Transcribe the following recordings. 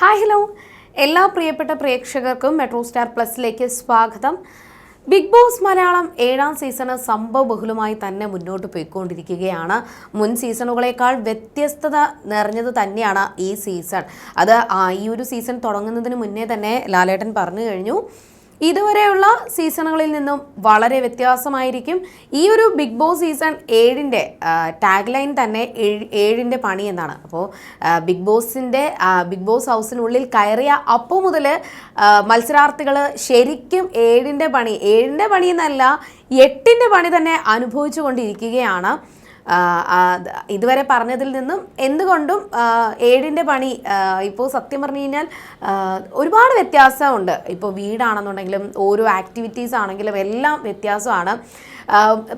Hi hello. എല്ലാ പ്രിയപ്പെട്ട പ്രേക്ഷകർക്കും മെട്രോ സ്റ്റാർ പ്ലസിലേക്ക് സ്വാഗതം. ബിഗ് ബോസ് മലയാളം ഏഴാം സീസണ് സംഭവബഹുലമായി തന്നെ മുന്നോട്ട് പോയിക്കൊണ്ടിരിക്കുകയാണ്. മുൻ സീസണുകളേക്കാൾ വ്യത്യസ്തത നിറഞ്ഞത് തന്നെയാണ് ഈ സീസൺ. അത് ഈ ഒരു സീസൺ തുടങ്ങുന്നതിന് മുന്നേ തന്നെ ലാലേട്ടൻ പറഞ്ഞു കഴിഞ്ഞു. ഇതുവരെയുള്ള സീസണുകളിൽ നിന്നും വളരെ വ്യത്യാസമായിരിക്കും. ഈ ഒരു ബിഗ് ബോസ് സീസൺ ഏഴിന്റെ ടാഗ് ലൈൻ തന്നെ ഏഴ് ഏഴിന്റെ പണി എന്നാണ്. അപ്പോൾ ബിഗ് ബോസിന്റെ ബിഗ് ബോസ് ഹൗസിനുള്ളിൽ കയറിയ അപ്പോൾ മുതൽ മത്സരാർത്ഥികൾ ശരിക്കും ഏഴിന്റെ പണി ഏഴിന്റെ പണി എന്നല്ല എട്ടിന്റെ പണി തന്നെ അനുഭവിച്ചു കൊണ്ടിരിക്കുകയാണ് ഇതുവരെ പറഞ്ഞതിൽ നിന്നും എന്തുകൊണ്ടും ഏഴിന്റെ പണി ഇപ്പോൾ സത്യം പറഞ്ഞു കഴിഞ്ഞാൽ ഒരുപാട് വ്യത്യാസമുണ്ട്. ഇപ്പോൾ വീടാണെന്നുണ്ടെങ്കിലും ഓരോ ആക്ടിവിറ്റീസ് ആണെങ്കിലും എല്ലാം വ്യത്യാസമാണ്.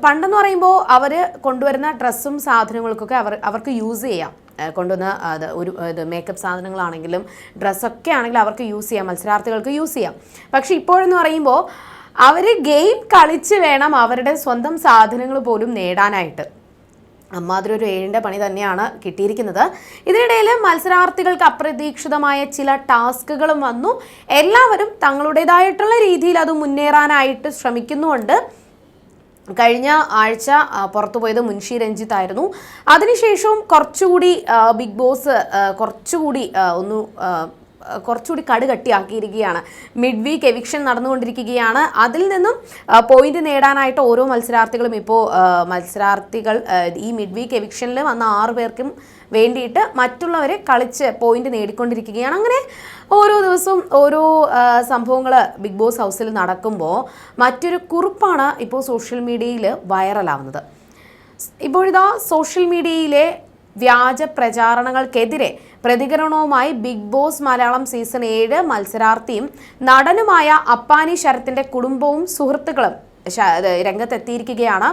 പണ്ടെന്ന് പറയുമ്പോൾ അവർ കൊണ്ടുവരുന്ന ഡ്രസ്സും സാധനങ്ങൾക്കൊക്കെ അവർ അവർക്ക് യൂസ് ചെയ്യാം. കൊണ്ടുവന്ന അത് ഒരു ഇത് മേക്കപ്പ് സാധനങ്ങളാണെങ്കിലും ഡ്രസ്സൊക്കെ ആണെങ്കിലും അവർക്ക് യൂസ് ചെയ്യാം. മത്സരാർത്ഥികൾക്ക് യൂസ് ചെയ്യാം. പക്ഷേ ഇപ്പോഴെന്ന് പറയുമ്പോൾ അവർ ഗെയിം കളിച്ച് വേണം അവരുടെ സ്വന്തം സാധനങ്ങൾ പോലും നേടാനായിട്ട്. അമ്മാതിരി ഒരു ഏഴിന്റെ പണി തന്നെയാണ് കിട്ടിയിരിക്കുന്നത്. ഇതിനിടയിൽ മത്സരാർത്ഥികൾക്ക് അപ്രതീക്ഷിതമായ ചില ടാസ്കുകളും വന്നു. എല്ലാവരും തങ്ങളുടേതായിട്ടുള്ള രീതിയിൽ അത് മുന്നേറാനായിട്ട് ശ്രമിക്കുന്നുണ്ട് കഴിഞ്ഞ ആഴ്ച പുറത്തു പോയത് മുൻഷി രഞ്ജിത്ത് ആയിരുന്നു. അതിനുശേഷവും കുറച്ചുകൂടി ബിഗ് ബോസ് കുറച്ചുകൂടി ഒന്ന് കുറച്ചുകൂടി കടുകട്ടിയാക്കിയിരിക്കുകയാണ് മിഡ് വീക്ക് എവിക്ഷൻ നടന്നുകൊണ്ടിരിക്കുകയാണ്. അതിൽ നിന്നും പോയിന്റ് നേടാനായിട്ട് ഓരോ മത്സരാർത്ഥികളും ഇപ്പോൾ മത്സരാർത്ഥികൾ ഈ മിഡ് വീക്ക് എവിക്ഷനിൽ വന്ന ആറ് പേർക്കും വേണ്ടിയിട്ട് മറ്റുള്ളവരെ കളിച്ച് പോയിന്റ് നേടിക്കൊണ്ടിരിക്കുകയാണ്. അങ്ങനെ ഓരോ ദിവസവും ഓരോ സംഭവങ്ങൾ ബിഗ് ബോസ് ഹൗസിൽ നടക്കുമ്പോൾ മറ്റൊരു കുറിപ്പാണ് ഇപ്പോൾ സോഷ്യൽ മീഡിയയിൽ വൈറലാവുന്നത്. ഇപ്പോഴിതാ സോഷ്യൽ മീഡിയയിലെ വ്യാജ പ്രചാരണങ്ങൾക്കെതിരെ പ്രതികരണവുമായി ബിഗ് ബോസ് മലയാളം സീസൺ ഏഴ് മത്സരാർത്ഥിയും നടനുമായ അപ്പാനി ശരത്തിന്റെ കുടുംബവും സുഹൃത്തുക്കളും രംഗത്തെത്തിയിരിക്കുകയാണ്.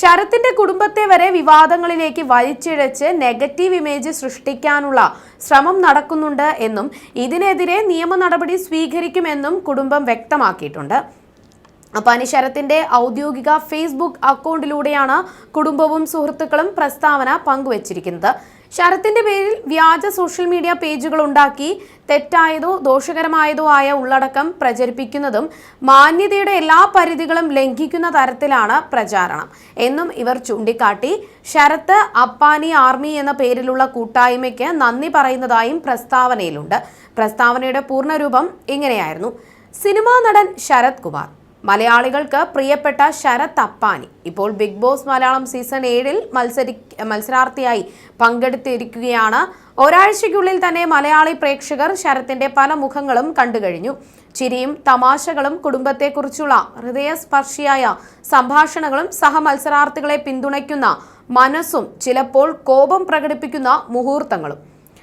ശരത്തിന്റെ കുടുംബത്തെ വരെ വിവാദങ്ങളിലേക്ക് വലിച്ചിഴച്ച് നെഗറ്റീവ് ഇമേജ് സൃഷ്ടിക്കാനുള്ള ശ്രമം നടക്കുന്നുണ്ട് എന്നും ഇതിനെതിരെ നിയമ നടപടി സ്വീകരിക്കുമെന്നും കുടുംബം വ്യക്തമാക്കിയിട്ടുണ്ട്. അപ്പാനി ശരത്തിന്റെ ഔദ്യോഗിക ഫേസ്ബുക്ക് അക്കൗണ്ടിലൂടെയാണ് കുടുംബവും സുഹൃത്തുക്കളും പ്രസ്താവന പങ്കുവച്ചിരിക്കുന്നത്. ശരത്തിന്റെ പേരിൽ വ്യാജ സോഷ്യൽ മീഡിയ പേജുകൾ ഉണ്ടാക്കി തെറ്റായതോ ദോഷകരമായതോ ആയ ഉള്ളടക്കം പ്രചരിപ്പിക്കുന്നതും മാന്യതയുടെ എല്ലാ പരിധികളും ലംഘിക്കുന്ന തരത്തിലാണ് പ്രചാരണം. എന്നും ഇവർ ചൂണ്ടിക്കാട്ടി ശരത്ത് അപ്പാനി ആർമി എന്ന പേരിലുള്ള കൂട്ടായ്മയ്ക്ക് നന്ദി പറയുന്നതായും പ്രസ്താവനയിലുണ്ട്. പ്രസ്താവനയുടെ പൂർണരൂപം ഇങ്ങനെയായിരുന്നു. സിനിമാ നടൻ ശരത് കുമാർ. മലയാളികൾക്ക് പ്രിയപ്പെട്ട ശരത് അപ്പാനി. ഇപ്പോൾ ബിഗ് ബോസ് മലയാളം സീസൺ ഏഴിൽ മത്സരി മത്സരാർത്ഥിയായി പങ്കെടുത്തിരിക്കുകയാണ്. ഒരാഴ്ചയ്ക്കുള്ളിൽ തന്നെ മലയാളി പ്രേക്ഷകർ ശരത്തിന്റെ പല മുഖങ്ങളും കണ്ടുകഴിഞ്ഞു. ചിരിയും തമാശകളും കുടുംബത്തെക്കുറിച്ചുള്ള ഹൃദയസ്പർശിയായ സംഭാഷണങ്ങളും സഹമത്സരാർത്ഥികളെ പിന്തുണയ്ക്കുന്ന മനസ്സും ചിലപ്പോൾ കോപം പ്രകടിപ്പിക്കുന്ന മുഹൂർത്തങ്ങളും.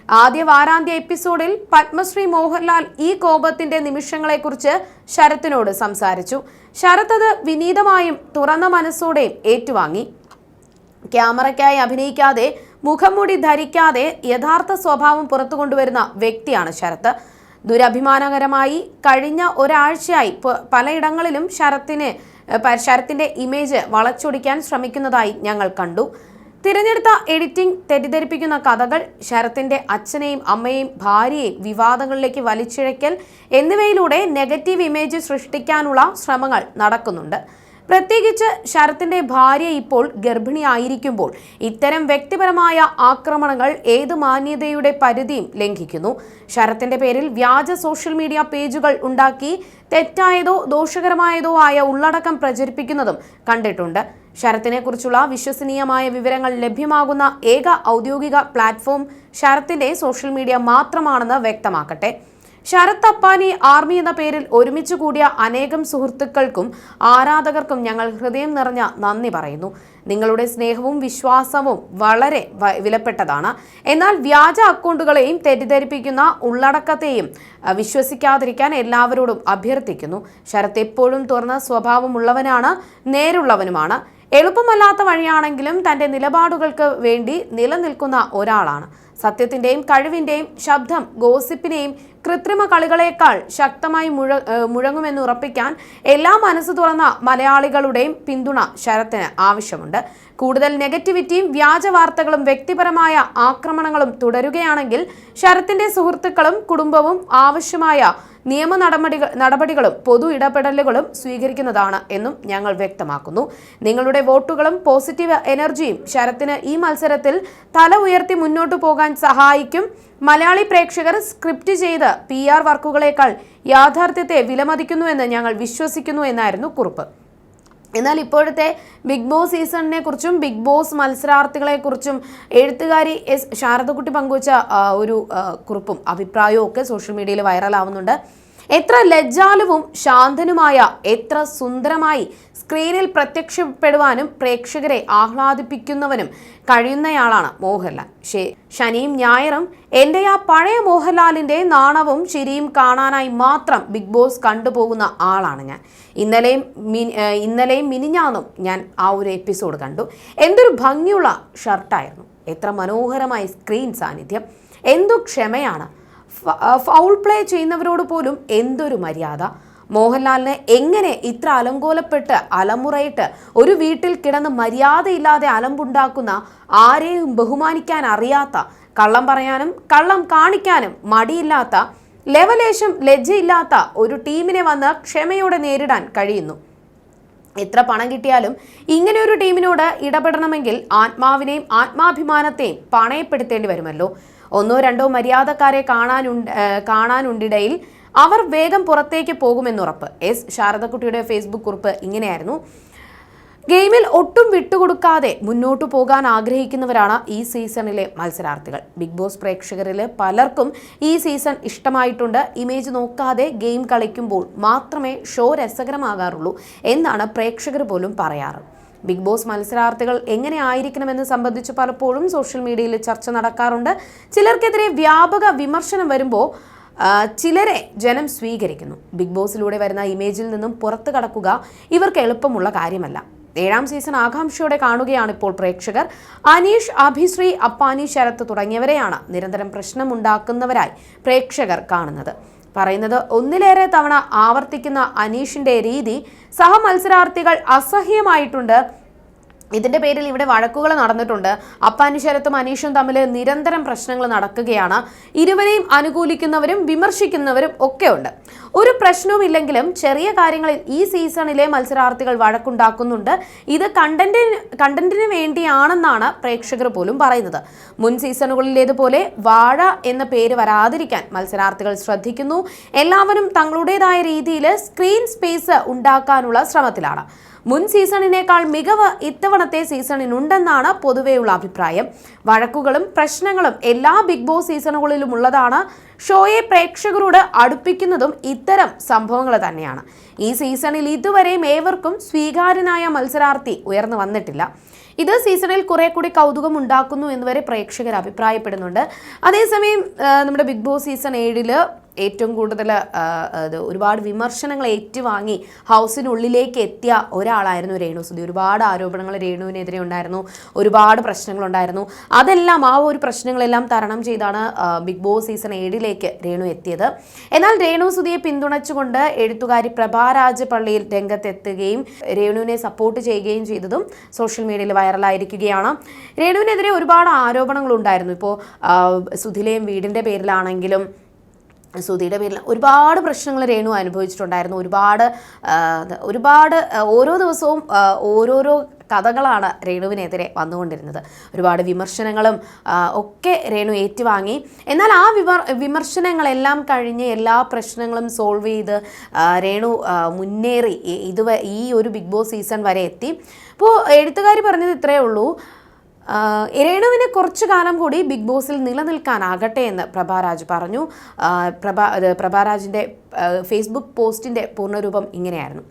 ആദ്യ വാരാന്ത്യ എപ്പിസോഡിൽ പത്മശ്രീ മോഹൻലാൽ ഈ കോപത്തിന്റെ നിമിഷങ്ങളെക്കുറിച്ച് ശരത്തിനോട് സംസാരിച്ചു. ശരത് അത് വിനീതമായും തുറന്ന മനസ്സോടെയും ഏറ്റുവാങ്ങി. ക്യാമറയ്ക്കായി അഭിനയിക്കാതെ മുഖംമൂടി ധരിക്കാതെ യഥാർത്ഥ സ്വഭാവം പുറത്തു കൊണ്ടുവരുന്ന വ്യക്തിയാണ് ശരത്. ദുരഭിമാനകരമായി കഴിഞ്ഞ ഒരാഴ്ചയായി പലയിടങ്ങളിലും ശരത്തിന് ശരത്തിന്റെ ഇമേജ് വളച്ചൊടിക്കാൻ ശ്രമിക്കുന്നതായി ഞങ്ങൾ കണ്ടു. തിരഞ്ഞെടുത്ത എഡിറ്റിംഗ് തെറ്റിദ്ധരിപ്പിക്കുന്ന കഥകൾ ശരത്തിന്റെ അച്ഛനെയും അമ്മയെയും ഭാര്യയെയും വിവാദങ്ങളിലേക്ക് വലിച്ചിഴയ്ക്കൽ എന്നിവയിലൂടെ നെഗറ്റീവ് ഇമേജ് സൃഷ്ടിക്കാനുള്ള ശ്രമങ്ങൾ നടക്കുന്നുണ്ട്. പ്രത്യേകിച്ച് ശരത്തിന്റെ ഭാര്യ ഇപ്പോൾ ഗർഭിണിയായിരിക്കുമ്പോൾ ഇത്തരം വ്യക്തിപരമായ ആക്രമണങ്ങൾ ഏത് മാന്യതയുടെ പരിധിയും ലംഘിക്കുന്നു. ശരത്തിന്റെ പേരിൽ വ്യാജ സോഷ്യൽ മീഡിയ പേജുകൾ ഉണ്ടാക്കി തെറ്റായതോ ദോഷകരമായതോ ആയ ഉള്ളടക്കം പ്രചരിപ്പിക്കുന്നതും കണ്ടിട്ടുണ്ട്. ശരത്തിനെ കുറിച്ചുള്ള വിശ്വസനീയമായ വിവരങ്ങൾ ലഭ്യമാകുന്ന ഏക ഔദ്യോഗിക പ്ലാറ്റ്ഫോം ശരത്തിന്റെ സോഷ്യൽ മീഡിയ മാത്രമാണെന്ന് വ്യക്തമാക്കട്ടെ. ശരത് അപ്പാനി ആർമി എന്ന പേരിൽ ഒരുമിച്ച് കൂടിയ അനേകം സുഹൃത്തുക്കൾക്കും ആരാധകർക്കും ഞങ്ങൾ ഹൃദയം നിറഞ്ഞ നന്ദി പറയുന്നു. നിങ്ങളുടെ സ്നേഹവും വിശ്വാസവും വളരെ വിലപ്പെട്ടതാണ്. എന്നാൽ വ്യാജ അക്കൗണ്ടുകളെയും തെറ്റിദ്ധരിപ്പിക്കുന്ന ഉള്ളടക്കത്തെയും വിശ്വസിക്കാതിരിക്കാൻ എല്ലാവരോടും അഭ്യർത്ഥിക്കുന്നു. ശരത് എപ്പോഴും തുറന്ന സ്വഭാവമുള്ളവനാണ് നേരുള്ളവനുമാണ്. എളുപ്പമല്ലാത്ത വഴിയാണെങ്കിലും തന്റെ നിലപാടുകൾക്ക് വേണ്ടി നിലനിൽക്കുന്ന ഒരാളാണ്. സത്യത്തിന്റെയും കഴിവിന്റെയും ശബ്ദം ഗോസിപ്പിനെയും കൃത്രിമ കളികളേക്കാൾ ശക്തമായി മുഴ മുഴങ്ങുമെന്ന് ഉറപ്പിക്കാൻ എല്ലാ മനസ്സ് തുറന്ന മലയാളികളുടെയും പിന്തുണ ശരത്തിന് ആവശ്യമുണ്ട്. കൂടുതൽ നെഗറ്റിവിറ്റിയും വ്യാജ വാർത്തകളും വ്യക്തിപരമായ ആക്രമണങ്ങളും തുടരുകയാണെങ്കിൽ ശരത്തിന്റെ സുഹൃത്തുക്കളും കുടുംബവും ആവശ്യമായ നിയമ നടപടികൾ നടപടികളും പൊതു ഇടപെടലുകളും സ്വീകരിക്കുന്നതാണ് എന്നും ഞങ്ങൾ വ്യക്തമാക്കുന്നു. നിങ്ങളുടെ വോട്ടുകളും പോസിറ്റീവ് എനർജിയും ശരത്തിന് ഈ മത്സരത്തിൽ തല ഉയർത്തി മുന്നോട്ടു പോകാൻ സഹായിക്കും. മലയാളി പ്രേക്ഷകർ സ്ക്രിപ്റ്റ് ചെയ്ത് പി ആർ വർക്കുകളേക്കാൾ യാഥാർത്ഥ്യത്തെ വിലമതിക്കുന്നുവെന്ന് ഞങ്ങൾ വിശ്വസിക്കുന്നു എന്നായിരുന്നു കുറിപ്പ്. എന്നാൽ ഇപ്പോഴത്തെ ബിഗ് ബോസ് സീസണിനെ കുറിച്ചും ബിഗ് ബോസ് മത്സരാർത്ഥികളെ കുറിച്ചും എഴുത്തുകാരി എസ് ശാരദക്കുട്ടി പങ്കുവച്ച ഒരു കുറിപ്പും അഭിപ്രായവും ഒക്കെ സോഷ്യൽ മീഡിയയിൽ വൈറലാവുന്നുണ്ട്. എത്ര ലജ്ജാലുവും ശാന്തനുമായ എത്ര സുന്ദരമായി സ്ക്രീനിൽ പ്രത്യക്ഷപ്പെടുവാനും പ്രേക്ഷകരെ ആഹ്ലാദിപ്പിക്കുന്നവനും കഴിയുന്നയാളാണ് മോഹൻലാൽ. ശനിയും ഞായറും എന്റെ ആ പഴയ മോഹൻലാലിന്റെ നാണവും ചിരിയും കാണാനായി മാത്രം ബിഗ് ബോസ് കണ്ടുപോകുന്ന ആളാണ് ഞാൻ. ഇന്നലെയും മി- ഇന്നലെയും മിനിഞ്ഞാന്നും ഞാൻ ആ ഒരു എപ്പിസോഡ് കണ്ടു. എന്തൊരു ഭംഗിയുള്ള ഷർട്ടായിരുന്നു. എത്ര മനോഹരമായ സ്ക്രീൻ സാന്നിധ്യം. എന്തു ക്ഷമയാണ്. ഫൗൾ പ്ലേ ചെയ്യുന്നവരോട് പോലും എന്തൊരു മര്യാദ. മോഹൻലാലിനെ എങ്ങനെ ഇത്ര അലങ്കോലപ്പെട്ട് അലമുറയിട്ട് ഒരു വീട്ടിൽ കിടന്ന് മര്യാദയില്ലാതെ അലമ്പുണ്ടാക്കുന്ന ആരെയും ബഹുമാനിക്കാൻ അറിയാത്ത കള്ളം പറയാനും കള്ളം കാണിക്കാനും മടിയില്ലാത്ത ലെവലേശം ലജ്ജയില്ലാത്ത ഒരു ടീമിനെ വന്ന് ക്ഷമയോടെ നേരിടാൻ കഴിയുന്നു. എത്ര പണം കിട്ടിയാലും ഇങ്ങനെ ഒരു ടീമിനോട് ഇടപെടണമെങ്കിൽ ആത്മാവിനെയും ആത്മാഭിമാനത്തെയും പണയപ്പെടുത്തേണ്ടി വരുമല്ലോ. ഒന്നോ രണ്ടോ മര്യാദക്കാരെ കാണാനുണ്ട് കാണാനുണ്ടിടയിൽ അവർ വേഗം പുറത്തേക്ക് പോകുമെന്നുറപ്പ്. എസ് ശാരദക്കുട്ടിയുടെ ഫേസ്ബുക്ക് കുറിപ്പ് ഇങ്ങനെയായിരുന്നു. ഗെയിമിൽ ഒട്ടും വിട്ടുകൊടുക്കാതെ മുന്നോട്ടു പോകാൻ ആഗ്രഹിക്കുന്നവരാണ് ഈ സീസണിലെ മത്സരാർത്ഥികൾ. ബിഗ് ബോസ് പ്രേക്ഷകരിൽ പലർക്കും ഈ സീസൺ ഇഷ്ടമായിട്ടുണ്ട്. ഇമേജ് നോക്കാതെ ഗെയിം കളിക്കുമ്പോൾ മാത്രമേ ഷോ രസകരമാകാറുള്ളൂ എന്നാണ് പ്രേക്ഷകർ പോലും പറയാറ്. ബിഗ് ബോസ് മത്സരാർത്ഥികൾ എങ്ങനെ ആയിരിക്കണമെന്ന് സംബന്ധിച്ച് പലപ്പോഴും സോഷ്യൽ മീഡിയയിൽ ചർച്ച നടക്കാറുണ്ട്. ചിലർക്കെതിരെ വ്യാപക വിമർശനം വരുമ്പോൾ ചിലരെ ജനം സ്വീകരിക്കുന്നു. ബിഗ് ബോസിലൂടെ വരുന്ന ഇമേജിൽ നിന്നും പുറത്തു കടക്കുക ഇവർക്ക് എളുപ്പമുള്ള കാര്യമല്ല. ഏഴാം സീസൺ ആകാംക്ഷയോടെ കാണുകയാണ് ഇപ്പോൾ പ്രേക്ഷകർ. അനീഷ് അഭിശ്രീ അപ്പാനി ശരത്ത് തുടങ്ങിയവരെയാണ് നിരന്തരം പ്രശ്നമുണ്ടാക്കുന്നവരായി പ്രേക്ഷകർ കാണുന്നത്. പറയുന്നത് ഒന്നിലേറെ തവണ ആവർത്തിക്കുന്ന അനീഷിന്റെ രീതി സഹമത്സരാർത്ഥികൾ അസഹ്യമായിട്ടുണ്ട്. ഇതിന്റെ പേരിൽ ഇവിടെ വഴക്കുകൾ നടന്നിട്ടുണ്ട്. അപ്പാനി ശരത്തും അനീഷും തമ്മിൽ നിരന്തരം പ്രശ്നങ്ങൾ നടക്കുകയാണ്. ഇരുവരെയും അനുകൂലിക്കുന്നവരും വിമർശിക്കുന്നവരും ഒക്കെ ഉണ്ട് ഒരു പ്രശ്നവുമില്ലെങ്കിലും ചെറിയ കാര്യങ്ങളിൽ ഈ സീസണിലെ മത്സരാർത്ഥികൾ വഴക്കുണ്ടാക്കുന്നുണ്ട്. ഇത് കണ്ടന്റിന് കണ്ടന്റിന് വേണ്ടിയാണെന്നാണ് പ്രേക്ഷകർ പോലും പറയുന്നത്. മുൻ സീസണുകളിലേതുപോലെ വാഴ എന്ന പേര് വരാതിരിക്കാൻ മത്സരാർത്ഥികൾ ശ്രദ്ധിക്കുന്നു. എല്ലാവരും തങ്ങളുടേതായ രീതിയിൽ സ്ക്രീൻ സ്പേസ് ഉണ്ടാക്കാനുള്ള ശ്രമത്തിലാണ്. മുൻ സീസണിനേക്കാൾ മികവ് ഇത്തവണത്തെ സീസണിനുണ്ടെന്നാണ് പൊതുവെയുള്ള അഭിപ്രായം. വഴക്കുകളും പ്രശ്നങ്ങളും എല്ലാ ബിഗ് ബോസ് സീസണുകളിലും ഉള്ളതാണ് ഷോയെ പ്രേക്ഷകരോട് അടുപ്പിക്കുന്നതും ഇത്തരം സംഭവങ്ങൾ തന്നെയാണ്. ഈ സീസണിൽ ഇതുവരെയും ഏവർക്കും സ്വീകാര്യനായ മത്സരാർത്ഥി ഉയർന്നു വന്നിട്ടില്ല. ഇത് സീസണിൽ കുറെ കൂടി കൗതുകം ഉണ്ടാക്കുന്നു എന്ന് വരെ പ്രേക്ഷകർ അഭിപ്രായപ്പെടുന്നുണ്ട്. അതേസമയം നമ്മുടെ ബിഗ് ബോസ് സീസൺ ഏഴിൽ ഏറ്റവും കൂടുതൽ ഒരുപാട് വിമർശനങ്ങൾ ഏറ്റുവാങ്ങി ഹൗസിനുള്ളിലേക്ക് എത്തിയ ഒരാളായിരുന്നു രേണു സുധി ഒരുപാട് ആരോപണങ്ങൾ രേണുവിനെതിരെ ഉണ്ടായിരുന്നു. ഒരുപാട് പ്രശ്നങ്ങളുണ്ടായിരുന്നു. അതെല്ലാം ആ ഒരു പ്രശ്നങ്ങളെല്ലാം തരണം ചെയ്താണ് ബിഗ് ബോസ് സീസൺ ഏഴിലേക്ക് രേണു എത്തിയത്. എന്നാൽ രേണു സുധിയെ പിന്തുണച്ചുകൊണ്ട് എഴുത്തുകാരി പ്രഭാരാജ് പള്ളിയിൽ രംഗത്തെത്തുകയും രേണുവിനെ സപ്പോർട്ട് ചെയ്യുകയും ചെയ്തതും സോഷ്യൽ മീഡിയയിൽ വൈറലായിരിക്കുകയാണ്. രേണുവിനെതിരെ ഒരുപാട് ആരോപണങ്ങളുണ്ടായിരുന്നു. ഇപ്പോൾ സുധിലെയും വീടിന്റെ പേരിലാണെങ്കിലും സുധിയുടെ പേരിൽ ഒരുപാട് പ്രശ്നങ്ങൾ രേണു അനുഭവിച്ചിട്ടുണ്ടായിരുന്നു. ഒരുപാട് ഒരുപാട് ഓരോ ദിവസവും ഓരോരോ കഥകളാണ് രേണുവിനെതിരെ വന്നുകൊണ്ടിരുന്നത്. ഒരുപാട് വിമർശനങ്ങളും ഒക്കെ രേണു ഏറ്റുവാങ്ങി. എന്നാൽ ആ വിമർ വിമർശനങ്ങളെല്ലാം കഴിഞ്ഞ് എല്ലാ പ്രശ്നങ്ങളും സോൾവ് ചെയ്ത് രേണു മുന്നേറി ഇത് ഈ ഒരു ബിഗ് ബോസ് സീസൺ വരെ എത്തി. അപ്പോൾ എഴുത്തുകാരി പറഞ്ഞത് ഇത്രയേ ഉള്ളൂ. രേണുവിന് കുറച്ചു കാലം കൂടി ബിഗ് ബോസിൽ നിലനിൽക്കാനാകട്ടെ എന്ന് പ്രഭാരാജ് പറഞ്ഞു. പ്രഭാ പ്രഭാരാജിന്റെ ഫേസ്ബുക്ക് പോസ്റ്റിന്റെ പൂർണരൂപം ഇങ്ങനെയായിരുന്നു.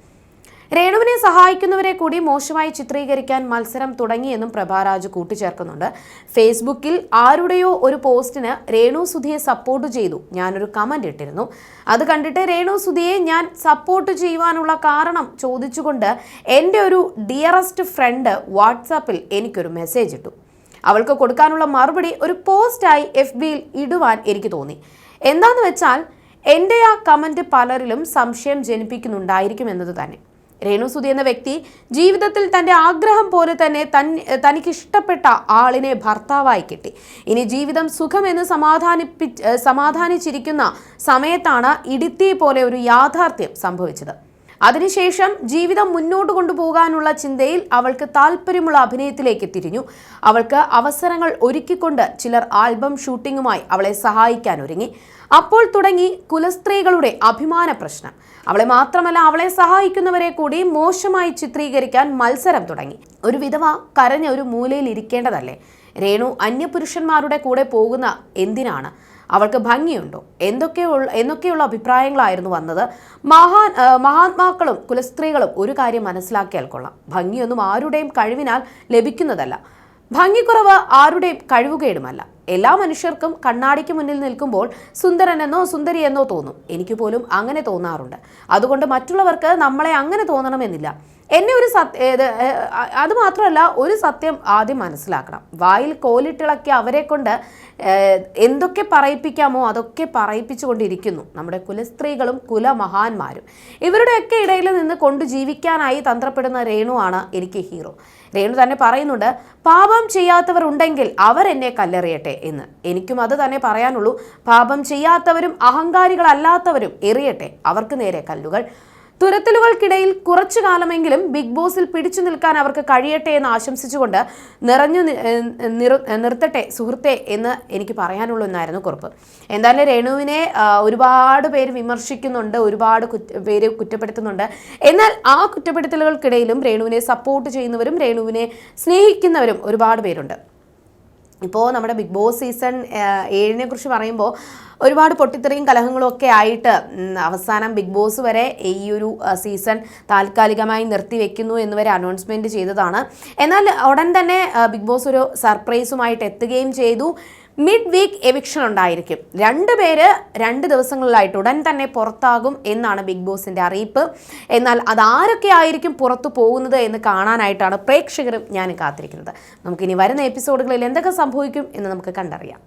രേണുവിനെ സഹായിക്കുന്നവരെ കൂടി മോശമായി ചിത്രീകരിക്കാൻ മത്സരം തുടങ്ങിയെന്നും പ്രഭാരാജ് കൂട്ടിച്ചേർക്കുന്നുണ്ട്. ഫേസ്ബുക്കിൽ ആരുടെയോ ഒരു പോസ്റ്റിന് രേണു സുധിയെ സപ്പോർട്ട് ചെയ്തു. ഞാനൊരു കമന്റ് ഇട്ടിരുന്നു. അത് കണ്ടിട്ട് രേണു സുധിയെ ഞാൻ സപ്പോർട്ട് ചെയ്യുവാനുള്ള കാരണം ചോദിച്ചുകൊണ്ട് എന്റെ ഒരു ഡിയറസ്റ്റ് ഫ്രണ്ട് വാട്സാപ്പിൽ എനിക്കൊരു മെസ്സേജ് ഇട്ടു. അവൾക്ക് കൊടുക്കാനുള്ള മറുപടി ഒരു പോസ്റ്റായി എഫ് ബിയിൽ ഇടുവാൻ എനിക്ക് തോന്നി. എന്താന്ന് വെച്ചാൽ എന്റെ ആ കമന്റ് പലരിലും സംശയം ജനിപ്പിക്കുന്നുണ്ടായിരിക്കും എന്നത് തന്നെ. രേണു സുധി എന്ന വ്യക്തി ജീവിതത്തിൽ തന്റെ ആഗ്രഹം പോലെ തന്നെ തൻ തനിക്ക് ഇഷ്ടപ്പെട്ട ആളിനെ ഭർത്താവായി കിട്ടി. ഇനി ജീവിതം സുഖമെന്ന് സമാധാനിപ്പി സമാധാനിച്ചിരിക്കുന്ന സമയത്താണ് ഇടുത്തി പോലെ ഒരു യാഥാർത്ഥ്യം സംഭവിച്ചത്. അതിനുശേഷം ജീവിതം മുന്നോട്ട് കൊണ്ടുപോകാനുള്ള ചിന്തയിൽ അവൾക്ക് താല്പര്യമുള്ള അഭിനയത്തിലേക്ക് തിരിഞ്ഞു. അവൾക്ക് അവസരങ്ങൾ ഒരുക്കിക്കൊണ്ട് ചിലർ ആൽബം ഷൂട്ടിങ്ങുമായി അവളെ സഹായിക്കാൻ ഒരുങ്ങി. അപ്പോൾ തുടങ്ങി കുലസ്ത്രീകളുടെ അഭിമാന പ്രശ്നം. അവളെ മാത്രമല്ല അവളെ സഹായിക്കുന്നവരെ കൂടി മോശമായി ചിത്രീകരിക്കാൻ മത്സരം തുടങ്ങി. ഒരു വിധവ കരഞ്ഞ ഒരു മൂലയിൽ ഇരിക്കേണ്ടതല്ലേ? രേണു അന്യപുരുഷന്മാരുടെ കൂടെ പോകുന്ന എന്തിനാണ്? അവൾക്ക് ഭംഗിയുണ്ടോ? എന്തൊക്കെയുള്ള എന്നൊക്കെയുള്ള അഭിപ്രായങ്ങളായിരുന്നു വന്നത്? മഹാൻ മഹാത്മാക്കളും കുലസ്ത്രീകളും ഒരു കാര്യം മനസ്സിലാക്കിയാൽ കൊള്ളാം. ഭംഗിയൊന്നും ആരുടെയും കഴിവിനാൽ ലഭിക്കുന്നതല്ല. ഭംഗിക്കുറവ് ആരുടെയും കഴിവുകേടുമല്ല. എല്ലാ മനുഷ്യർക്കും കണ്ണാടിക്ക് മുന്നിൽ നിൽക്കുമ്പോൾ സുന്ദരനെന്നോ സുന്ദരിയെന്നോ തോന്നും. എനിക്ക് പോലും അങ്ങനെ തോന്നാറുണ്ട്. അതുകൊണ്ട് മറ്റുള്ളവർക്ക് നമ്മളെ അങ്ങനെ തോന്നണമെന്നില്ല. എന്നെ ഒരു സത്യ അത് മാത്രമല്ല ഒരു സത്യം ആദ്യം മനസ്സിലാക്കണം. വായിൽ കോലിട്ടിളക്കി അവരെ കൊണ്ട് എന്തൊക്കെ പറയിപ്പിക്കാമോ അതൊക്കെ പറയിപ്പിച്ചുകൊണ്ടിരിക്കുന്നു. നമ്മുടെ കുലസ്ത്രീകളും കുലമഹാന്മാരും ഇവരുടെയൊക്കെ ഇടയിൽ നിന്ന് കൊണ്ട് ജീവിക്കാനായി തന്ത്രപ്പെടുന്ന രേണുവാണ് എനിക്ക് ഹീറോ. രേണു തന്നെ പറയുന്നുണ്ട് പാപം ചെയ്യാത്തവർ ഉണ്ടെങ്കിൽ അവർ എന്നെ കല്ലെറിയട്ടെ എന്ന്. എനിക്കും അത് തന്നെ പറയാനുള്ളൂ പാപം ചെയ്യാത്തവരും അഹങ്കാരികളല്ലാത്തവരും എറിയട്ടെ അവർക്ക് നേരെ കല്ലുകൾ തുരത്തലുകൾക്കിടയിൽ കുറച്ചു കാലമെങ്കിലും ബിഗ് ബോസിൽ പിടിച്ചു നിൽക്കാൻ അവർക്ക് കഴിയട്ടെ എന്ന് ആശംസിച്ചുകൊണ്ട് നിറഞ്ഞു നിർത്തട്ടെ സുഹൃത്തെ എന്ന് എനിക്ക് പറയാനുള്ളൂ എന്നായിരുന്നു കുറിപ്പ്. എന്തായാലും രേണുവിനെ ഒരുപാട് പേര് വിമർശിക്കുന്നുണ്ട് ഒരുപാട് പേര് കുറ്റപ്പെടുത്തുന്നുണ്ട്. എന്നാൽ ആ കുറ്റപ്പെടുത്തലുകൾക്കിടയിലും രേണുവിനെ സപ്പോർട്ട് ചെയ്യുന്നവരും രേണുവിനെ സ്നേഹിക്കുന്നവരും ഒരുപാട് പേരുണ്ട്. ഇപ്പോൾ നമ്മുടെ ബിഗ് ബോസ് സീസൺ ഏഴിനെ കുറിച്ച് പറയുമ്പോൾ ഒരുപാട് പൊട്ടിത്തെറിയും കലഹങ്ങളും ഒക്കെ ആയിട്ട് അവസാനം ബിഗ് ബോസ് വരെ ഈ ഒരു സീസൺ താൽക്കാലികമായി നിർത്തിവെക്കുന്നു എന്ന് വരെ അനൗൺസ്മെന്റ് ചെയ്തതാണ്. എന്നാൽ ഉടൻ തന്നെ ബിഗ് ബോസ് ഒരു സർപ്രൈസുമായിട്ട് എത്തുകയും ചെയ്തു. മിഡ് വീക്ക് എവിക്ഷൻ ഉണ്ടായിരിക്കും. രണ്ട് പേര് രണ്ട് ദിവസങ്ങളിലായിട്ട് ഉടൻ തന്നെ പുറത്താകും എന്നാണ് ബിഗ് ബോസിന്റെ അറിയിപ്പ്. എന്നാൽ അതാരൊക്കെ ആയിരിക്കും പുറത്തു പോകുന്നത് എന്ന് കാണാനായിട്ടാണ് പ്രേക്ഷകരും ഞാനും കാത്തിരിക്കുന്നത്. നമുക്കിനി വരുന്ന എപ്പിസോഡുകളിൽ എന്തൊക്കെ സംഭവിക്കും എന്ന് നമുക്ക് കണ്ടറിയാം.